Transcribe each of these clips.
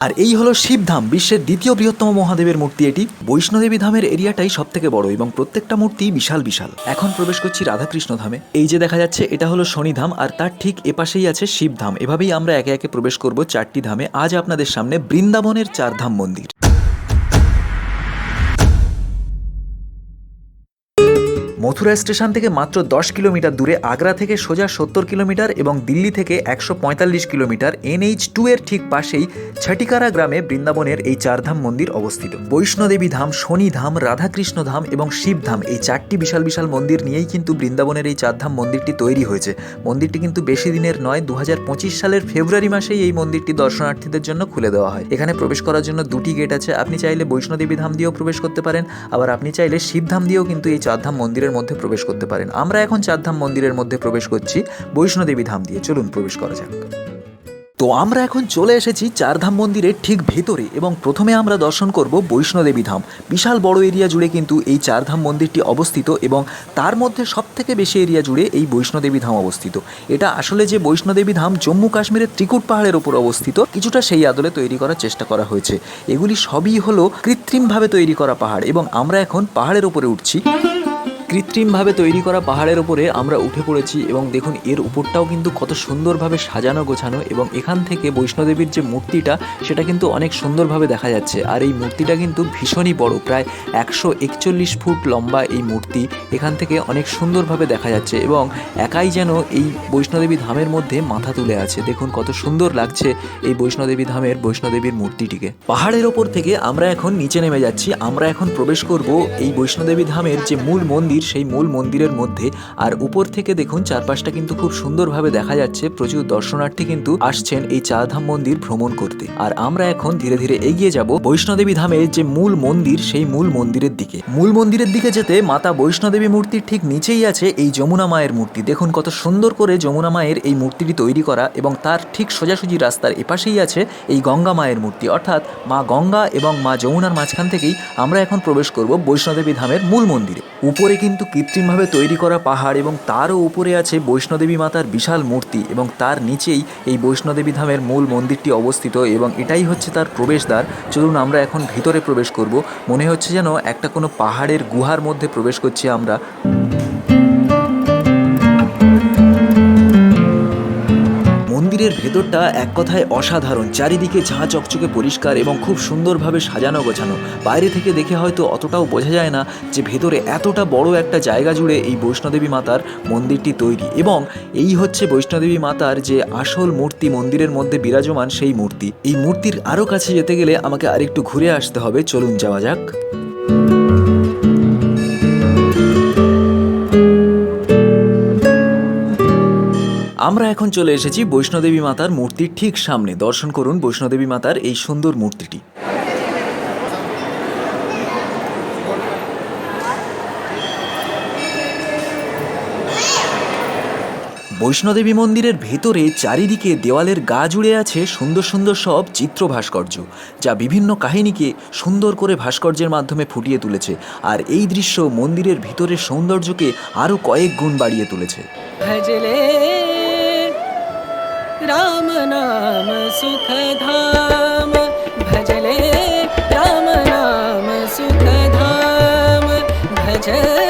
আর এই হলো শিবধাম বিশ্বের দ্বিতীয় বৃহত্তম মহাদেবের মূর্তি এটি। বৈষ্ণদেবী ধামের এরিয়াটাই সব থেকে বড় এবং প্রত্যেকটা মূর্তি বিশাল বিশাল। এখন প্রবেশ করছি রাধাকৃষ্ণ ধামে। এই যে দেখা যাচ্ছে, এটা হলো শনিধাম আর তার ঠিক এপাশেই আছে শিবধাম এভাবেই আমরা একে একে প্রবেশ করব চারটি ধামে। আজ আপনাদের সামনে বৃন্দাবনের চার ধাম মন্দির। মথুরা স্টেশন থেকে মাত্র দশ কিলোমিটার দূরে আগ্রা থেকে সোজা সত্তর কিলোমিটার এবং দিল্লি থেকে একশো পঁয়তাল্লিশ কিলোমিটার এনএইচ টু এর ঠিক পাশেই ছটিকারা গ্রামে বৃন্দাবনের এই চারধাম মন্দির অবস্থিত। বৈষ্ণদেবী ধাম, শনি ধাম, রাধাকৃষ্ণ ধাম এবং শিবধাম এই চারটি বিশাল বিশাল মন্দির নিয়েই কিন্তু বৃন্দাবনের এই চারধাম মন্দিরটি তৈরি হয়েছে। মন্দিরটি কিন্তু বেশি দিনের নয় দু সালের ফেব্রুয়ারি মাসেই এই মন্দিরটি দর্শনার্থীদের জন্য খুলে দেওয়া হয়। এখানে প্রবেশ করার জন্য দুটি গেট আছে। আপনি চাইলে বৈষ্ণোদেবী ধাম দিয়েও প্রবেশ করতে পারেন। আবার আপনি চাইলে শিবধাম দিয়েও কিন্তু এই চারধাম মন্দিরের মধ্যে প্রবেশ করতে পারেন। আমরা এখন চারধাম মন্দিরের মধ্যে প্রবেশ করছি। বৈষ্ণোদেবী ধাম দিয়ে। চলুন প্রবেশ করা যাক। তো আমরা এখন চলে এসেছি চারধাম মন্দিরের ঠিক ভেতরে এবং প্রথমে আমরা দর্শন করব বৈষ্ণোদেবী ধাম। বিশাল বড় এরিয়া জুড়ে কিন্তু এই চারধাম মন্দিরটি অবস্থিত এবং তার মধ্যে সব থেকে বেশি এরিয়া জুড়ে এই বৈষ্ণোদেবী ধাম অবস্থিত। এটা আসলে যে বৈষ্ণোদেবী ধাম জম্মু কাশ্মীরের ত্রিকুট পাহাড়ের উপর অবস্থিত, কিছুটা সেই আদলে তৈরি করার চেষ্টা করা হয়েছে। এগুলি সবই হলো কৃত্রিমভাবে তৈরি করা পাহাড় এবং আমরা এখন পাহাড়ের উপরে উঠছি। কৃত্রিমভাবে তৈরি করা পাহাড়ের উপরে আমরা উঠে পড়েছি এবং দেখুন এর উপরটাও কিন্তু কত সুন্দরভাবে সাজানো গোছানো এবং এখান থেকে বৈষ্ণোদেবীর যে মূর্তিটা, সেটা কিন্তু অনেক সুন্দরভাবে দেখা যাচ্ছে। আর এই মূর্তিটা কিন্তু ভীষণই বড়, প্রায় একশো একচল্লিশ ফুট লম্বা এই মূর্তি এখান থেকে অনেক সুন্দরভাবে দেখা যাচ্ছে এবং একাই যেন এই বৈষ্ণোদেবী ধামের মধ্যে মাথা তুলে আছে। দেখুন কত সুন্দর লাগছে এই বৈষ্ণোদেবী ধামের, বৈষ্ণোদেবীর মূর্তিটিকে। পাহাড়ের ওপর থেকে আমরা এখন নিচে নেমে যাচ্ছি। আমরা এখন প্রবেশ করব এই বৈষ্ণোদেবী ধামের যে মূল মন্দির সেই মূল মন্দিরের মধ্যে আর উপর থেকে দেখুন চারপাশটা কিন্তু খুব সুন্দরভাবে দেখা যাচ্ছে। প্রচুর দর্শনার্থী কিন্তু আসছেন এই চারধাম মন্দির ভ্রমণ করতে। আর আমরা এখন ধীরে ধীরে এগিয়ে যাব বৈষ্ণোদেবী ধামের যে মূল মন্দির, সেই মূল মন্দিরের দিকে। মূল মন্দিরের দিকে যেতে মাতা বৈষ্ণোদেবী মূর্তির ঠিক নিচেই আছে এই যমুনা মায়ের মূর্তি। দেখুন কত সুন্দর করে যমুনা মায়ের এই মূর্তিটি তৈরি করা এবং তার ঠিক সোজাসুজি রাস্তার এপাশেই আছে এই গঙ্গা মায়ের মূর্তি। অর্থাৎ মা গঙ্গা এবং মা যমুনার মাঝখান থেকেই আমরা এখন প্রবেশ করব বৈষ্ণোদেবী ধামের মূল মন্দিরে। উপরে কিন্তু কৃত্রিমভাবে তৈরি করা পাহাড় এবং তারও উপরে আছে বৈষ্ণদেবী মাতার বিশাল মূর্তি এবং তার নিচেই এই বৈষ্ণদেবী ধামের মূল মন্দিরটি অবস্থিত এবং এটাই হচ্ছে তার প্রবেশদ্বার। চলুন আমরা এখন ভিতরে প্রবেশ করব। মনে হচ্ছে যেন একটা কোনো পাহাড়ের গুহার মধ্যে প্রবেশ করছি আমরা। মন্দিরের ভেতরটা এক কথায় অসাধারণ, চারিদিকে ঝাঁ চকচকে পরিষ্কার এবং খুব সুন্দরভাবে সাজানো গোছানো। বাইরে থেকে দেখে হয়তো অতটাও বোঝা যায় না যে ভেতরে এতটা বড় একটা জায়গা জুড়ে এই বৈষ্ণোদেবী মাতার মন্দিরটি তৈরি। এবং এই হচ্ছে বৈষ্ণোদেবী মাতার যে আসল মূর্তি, মন্দিরের মধ্যে বিরাজমান সেই মূর্তি। এই মূর্তির আরও কাছে যেতে গেলে আমাকে আরেকটু ঘুরে আসতে হবে। চলুন যাওয়া যাক। আমরা এখন চলে এসেছি বৈষ্ণোদেবী মাতার মূর্তির ঠিক সামনে। দর্শন করুন বৈষ্ণোদেবী মাতার এই সুন্দর মূর্তিটি। বৈষ্ণদেবী মন্দিরের ভেতরে চারিদিকে দেওয়ালের গা জুড়ে আছে সুন্দর সুন্দর সব চিত্র ভাস্কর্য, যা বিভিন্ন কাহিনীকে সুন্দর করে ভাস্কর্যের মাধ্যমে ফুটিয়ে তুলেছে। আর এই দৃশ্য মন্দিরের ভিতরের সৌন্দর্যকে আরও কয়েক গুণ বাড়িয়ে তুলেছে। राम नाम सुखधाम। भजले राम नाम सुखधाम। भजले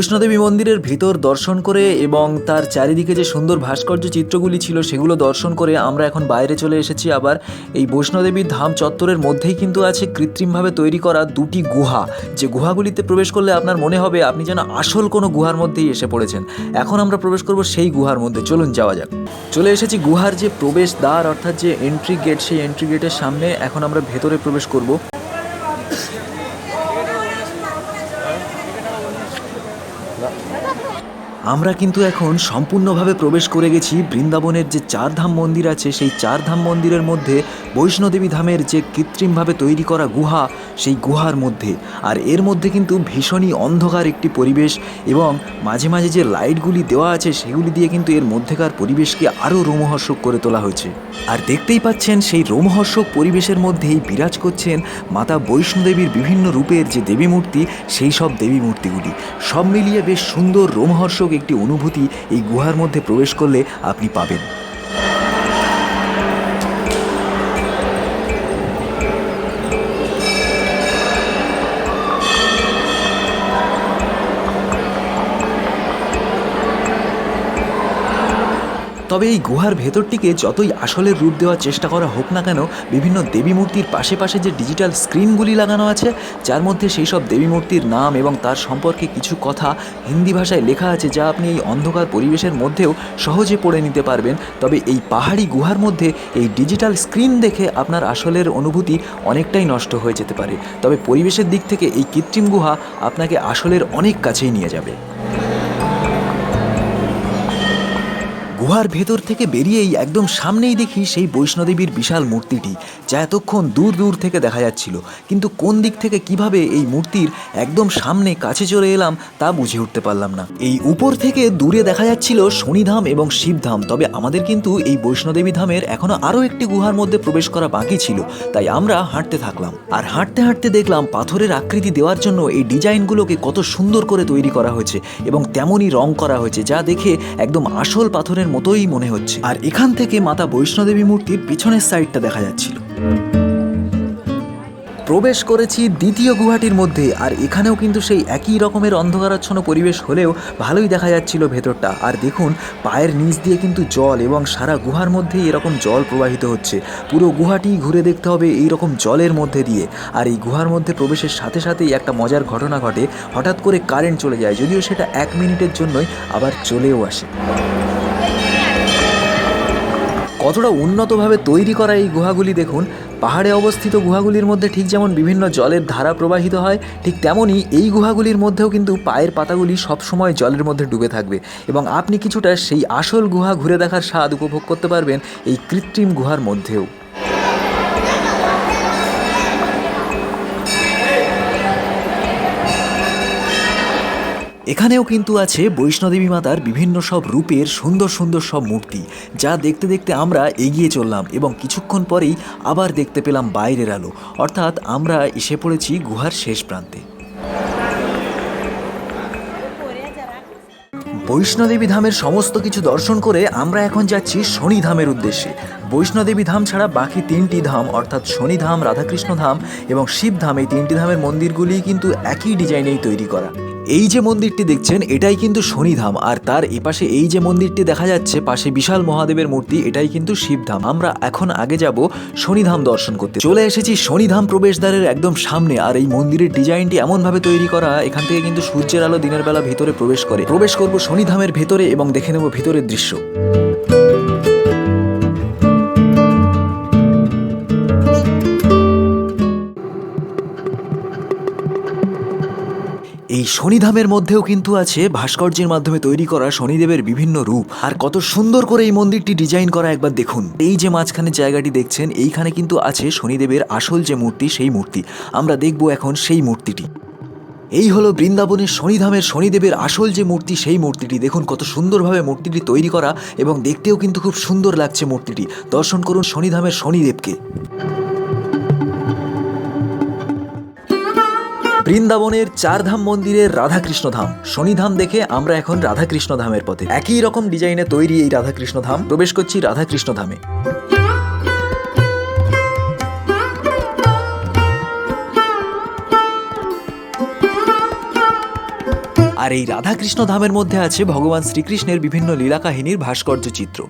বৈষ্ণোদেবী মন্দিরের ভিতর দর্শন করে এবং তার চারিদিকে যে সুন্দর ভাস্কর্য চিত্রগুলি ছিল সেগুলো দর্শন করে আমরা এখন বাইরে চলে এসেছি আবার। এই বৈষ্ণোদেবী ধাম চত্বরের মধ্যেই কিন্তু আছে কৃত্রিমভাবে তৈরি করা দুটি গুহা। যে গুহাগুলিতে প্রবেশ করলে আপনার মনে হবে আপনি যেন আসল কোনো গুহার মধ্যেই এসে পড়েছেন। এখন আমরা প্রবেশ করব সেই গুহার মধ্যে। চলুন যাওয়া যাক। চলে এসেছি গুহার যে প্রবেশ দ্বার অর্থাৎ যে এন্ট্রি গেট সেই এন্ট্রি গেটের সামনে। এখন আমরা ভেতরে প্রবেশ করব। আমরা কিন্তু এখন সম্পূর্ণভাবে প্রবেশ করে গেছি বৃন্দাবনের যে চারধাম মন্দির আছে, সেই চারধাম মন্দিরের মধ্যে বৈষ্ণোদেবী ধামের যে কৃত্রিমভাবে তৈরি করা গুহা, সেই গুহার মধ্যে। আর এর মধ্যে কিন্তু ভীষণই অন্ধকার একটি পরিবেশ এবং মাঝে মাঝে যে লাইটগুলি দেওয়া আছে, সেগুলি দিয়ে কিন্তু এর মধ্যেকার পরিবেশকে আরও রোমহর্ষক করে তোলা হয়েছে। আর দেখতেই পাচ্ছেন, সেই রোমহর্ষক পরিবেশের মধ্যেই বিরাজ করছেন মাতা বৈষ্ণোদেবীর বিভিন্ন রূপের যে দেবী মূর্তি সেই সব দেবী মূর্তিগুলি সব মিলিয়ে বেশ সুন্দর রোমহর্ষক একটি অনুভূতি এই গুহার মধ্যে প্রবেশ করলে আপনি পাবেন। তবে এই গুহার ভেতরটিকে যতই আসলের রূপ দেওয়ার চেষ্টা করা হোক না কেন, বিভিন্ন দেবী মূর্তির পাশে পাশে যে ডিজিটাল স্ক্রিনগুলি লাগানো আছে, যার মধ্যে সেই সব দেবী মূর্তির নাম এবং তার সম্পর্কে কিছু কথা হিন্দি ভাষায় লেখা আছে যা আপনি এই অন্ধকার পরিবেশের মধ্যেও সহজে পড়ে নিতে পারবেন। তবে এই পাহাড়ি গুহার মধ্যে এই ডিজিটাল স্ক্রিন দেখে আপনার আসলের অনুভূতি অনেকটাই নষ্ট হয়ে যেতে পারে। তবে পরিবেশের দিক থেকে এই কৃত্রিম গুহা আপনাকে আসলের অনেক কাছেই নিয়ে যাবে। গুহার ভেতর থেকে বেরিয়েই একদম সামনেই দেখি সেই বৈষ্ণদেবীর বিশাল মূর্তিটি। যা এতক্ষণ দূর দূর থেকে দেখা যাচ্ছিল। কিন্তু কোন দিক থেকে কীভাবে এই মূর্তির একদম সামনে কাছে চলে এলাম তা বুঝে উঠতে পারলাম না। এই উপর থেকে দূরে দেখা যাচ্ছিল শনিধাম এবং শিবধাম, তবে আমাদের কিন্তু এই বৈষ্ণোদেবী ধামের এখনও আরও একটি গুহার মধ্যে প্রবেশ করা বাকি ছিল, তাই আমরা হাঁটতে থাকলাম। আর হাঁটতে হাঁটতে দেখলাম পাথরের আকৃতি দেওয়ার জন্য এই ডিজাইনগুলোকে কত সুন্দর করে তৈরি করা হয়েছে এবং তেমনই রং করা হয়েছে, যা দেখে একদম আসল পাথরের মতোই মনে হচ্ছে। আর এখান থেকে মাতা বৈষ্ণদেবী মূর্তির পিছনের সাইডটা দেখা যাচ্ছিল। প্রবেশ করেছি দ্বিতীয় গুহাটির মধ্যে, আর এখানেও কিন্তু সেই একই রকমের অন্ধকারাচ্ছন্ন পরিবেশ হলেও ভালোই দেখা যাচ্ছিল ভেতরটা। আর দেখুন, পায়ের নিচ দিয়ে কিন্তু জল এবং সারা গুহার মধ্যেই এরকম জল প্রবাহিত হচ্ছে। পুরো গুহাটি ঘুরে দেখতে হবে এই রকম জলের মধ্যে দিয়ে। আর এই গুহার মধ্যে প্রবেশের সাথে সাথেই একটা মজার ঘটনা ঘটে। হঠাৎ করে কারেন্ট চলে যায়, যদিও সেটা এক মিনিটের জন্যই আবার চলেও আসে। কতটা উন্নতভাবে তৈরি করা এই গুহাগুলি দেখুন, পাহাড়ে অবস্থিত গুহাগুলির মধ্যে ঠিক যেমন বিভিন্ন জলের ধারা প্রবাহিত হয়, ঠিক তেমনই এই গুহাগুলির মধ্যেও কিন্তু পায়ের পাতাগুলি সবসময় জলের মধ্যে ডুবে থাকবে। এবং আপনি কিছুটা সেই আসল গুহা ঘুরে দেখার স্বাদ উপভোগ করতে পারবেন এই কৃত্রিম গুহার মধ্যেও। এখানেও কিন্তু আছে বৈষ্ণোদেবী মাতার বিভিন্ন সব রূপের সুন্দর সুন্দর সব মূর্তি, যা দেখতে দেখতে আমরা এগিয়ে চললাম এবং কিছুক্ষণ পরেই আবার দেখতে পেলাম বাইরের আলো। অর্থাৎ আমরা এসে পড়েছি গুহার শেষ প্রান্তে। বৈষ্ণোদেবী ধামের সমস্ত কিছু দর্শন করে আমরা এখন যাচ্ছি শনিধামের উদ্দেশ্যে। বৈষ্ণদেবী ধাম ছাড়া বাকি তিনটি ধাম, অর্থাৎ শনিধাম রাধাকৃষ্ণ ধাম এবং শিবধাম এই তিনটি ধামের মন্দিরগুলি কিন্তু একই ডিজাইনেই তৈরি করা। এই যে মন্দিরটি দেখছেন, এটাই কিন্তু শনিধাম। আর তার এপাশে এই যে মন্দিরটি দেখা যাচ্ছে, পাশে বিশাল মহাদেবের মূর্তি, এটাই কিন্তু শিবধাম। আমরা এখন আগে যাব শনিধাম দর্শন করতে। চলে এসেছি শনিধাম প্রবেশদ্বারের একদম সামনে। আর এই মন্দিরের ডিজাইনটি এমনভাবে তৈরি করা, এখান থেকে কিন্তু সূর্যের আলো দিনের বেলা ভিতরে প্রবেশ করে। প্রবেশ করব শনিধামের ভেতরে এবং দেখে নেব ভিতরের দৃশ্য। শনিধামের মধ্যেও কিন্তু আছে ভাস্কর্যের মাধ্যমে তৈরি করা শনিদেবের বিভিন্ন রূপ। আর কত সুন্দর করে এই মন্দিরটি ডিজাইন করা একবার দেখুন। এই যে মাঝখানে জায়গাটি দেখছেন, এইখানে কিন্তু আছে শনিদেবের আসল যে মূর্তি, সেই মূর্তি। আমরা দেখব এখন সেই মূর্তিটি। এই হলো বৃন্দাবনের শনিধামের শনিদেবের আসল যে মূর্তি, সেই মূর্তিটি। দেখুন কত সুন্দরভাবে মূর্তিটি তৈরি করা এবং দেখতেও কিন্তু খুব সুন্দর লাগছে মূর্তিটি। দর্শন করুন শনিধামের শনিদেবকে। বৃন্দাবনের চারধাম মন্দিরের রাধাকৃষ্ণ ধাম শনিধাম দেখে আমরা এখন রাধাকৃষ্ণ ধামের পথে। একই রকম ডিজাইনে তৈরি এই রাধাকৃষ্ণ ধাম প্রবেশ করছি রাধাকৃষ্ণ ধামে আর এই রাধাকৃষ্ণ ধামের মধ্যে আছে ভগবান শ্রীকৃষ্ণের বিভিন্ন লীলা কাহিনীর ভাস্কর্য চিত্র।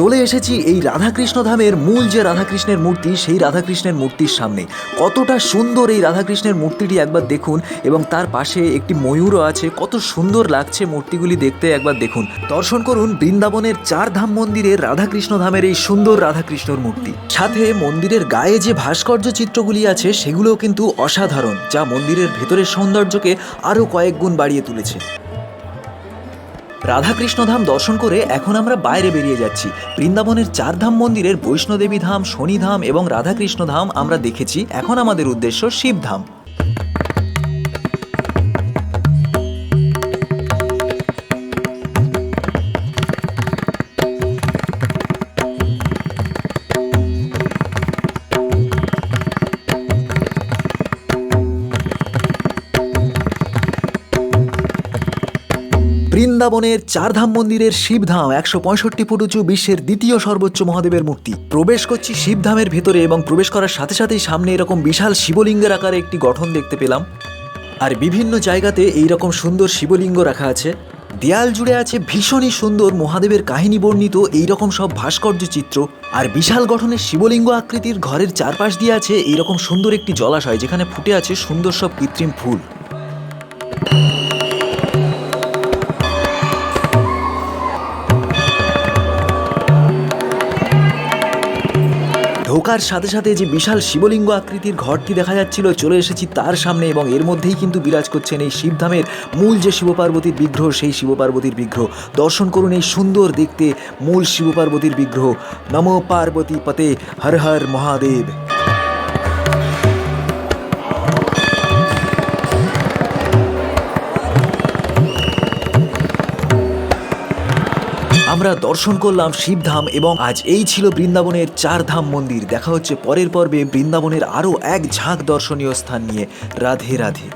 চলে এসেছি এই রাধাকৃষ্ণ ধামের মূল যে রাধাকৃষ্ণের মূর্তি, সেই রাধাকৃষ্ণের মূর্তির সামনে। কতটা সুন্দর এই রাধাকৃষ্ণের মূর্তিটি একবার দেখুন এবং তার পাশে একটি ময়ূরও আছে। কত সুন্দর লাগছে মূর্তিগুলি দেখতে একবার দেখুন। দর্শন করুন বৃন্দাবনের চার ধাম মন্দিরের রাধাকৃষ্ণ ধামের এই সুন্দর রাধাকৃষ্ণর মূর্তি। সাথে মন্দিরের গায়ে যে ভাস্কর্য চিত্রগুলি আছে, সেগুলোও কিন্তু অসাধারণ, যা মন্দিরের ভেতরের সৌন্দর্যকে আরও কয়েক গুণ বাড়িয়ে তুলেছে। রাধাকৃষ্ণ ধাম দর্শন করে এখন আমরা বাইরে বেরিয়ে যাচ্ছি। বৃন্দাবনের চারধাম মন্দিরের বৈষ্ণোদেবী ধাম শনিধাম এবং রাধাকৃষ্ণ ধাম আমরা দেখেছি। এখন আমাদের উদ্দেশ্য শিবধাম। বৃন্দাবনের চারধাম মন্দিরের শিবধাম একশো পঁয়ষট্টি ফুট উঁচু বিশ্বের দ্বিতীয় সর্বোচ্চ মহাদেবের মূর্তি। প্রবেশ করছি শিবধামের ভেতরে এবং প্রবেশ করার সাথে সাথেই সামনে এরকম বিশাল শিবলিঙ্গের আকারে একটি গঠন দেখতে পেলাম। আর বিভিন্ন জায়গাতে এই রকম সুন্দর শিবলিঙ্গ রাখা আছে। দেয়াল জুড়ে আছে ভীষণই সুন্দর মহাদেবের কাহিনী বর্ণিত এই রকম সব ভাস্কর্য চিত্র। আর বিশাল গঠনের শিবলিঙ্গ আকৃতির ঘরের চারপাশ দিয়ে আছে এইরকম সুন্দর একটি জলাশয়, যেখানে ফুটে আছে সুন্দর সব কৃত্রিম ফুল। ঢোকার সাথে সাথে যে বিশাল শিবলিঙ্গ আকৃতির ঘরটি দেখা যাচ্ছিল, চলে এসেছি তার সামনে এবং এর মধ্যেই কিন্তু বিরাজ করছেন এই শিবধামের মূল যে শিবপার্বতীর বিগ্রহ, সেই শিবপার্বতীর বিগ্রহ। দর্শন করুন এই সুন্দর দেখতে মূল শিবপার্বতীর বিগ্রহ। নম পার্বতী পতে হর হর মহাদেব। আমরা দর্শন করলাম শিবধাম এবং আজ এই ছিল বৃন্দাবনের চার ধাম মন্দির। দেখা হচ্ছে পরের পর্বে বৃন্দাবনের আরও এক ঝাঁক দর্শনীয় স্থান নিয়ে। রাধে রাধে।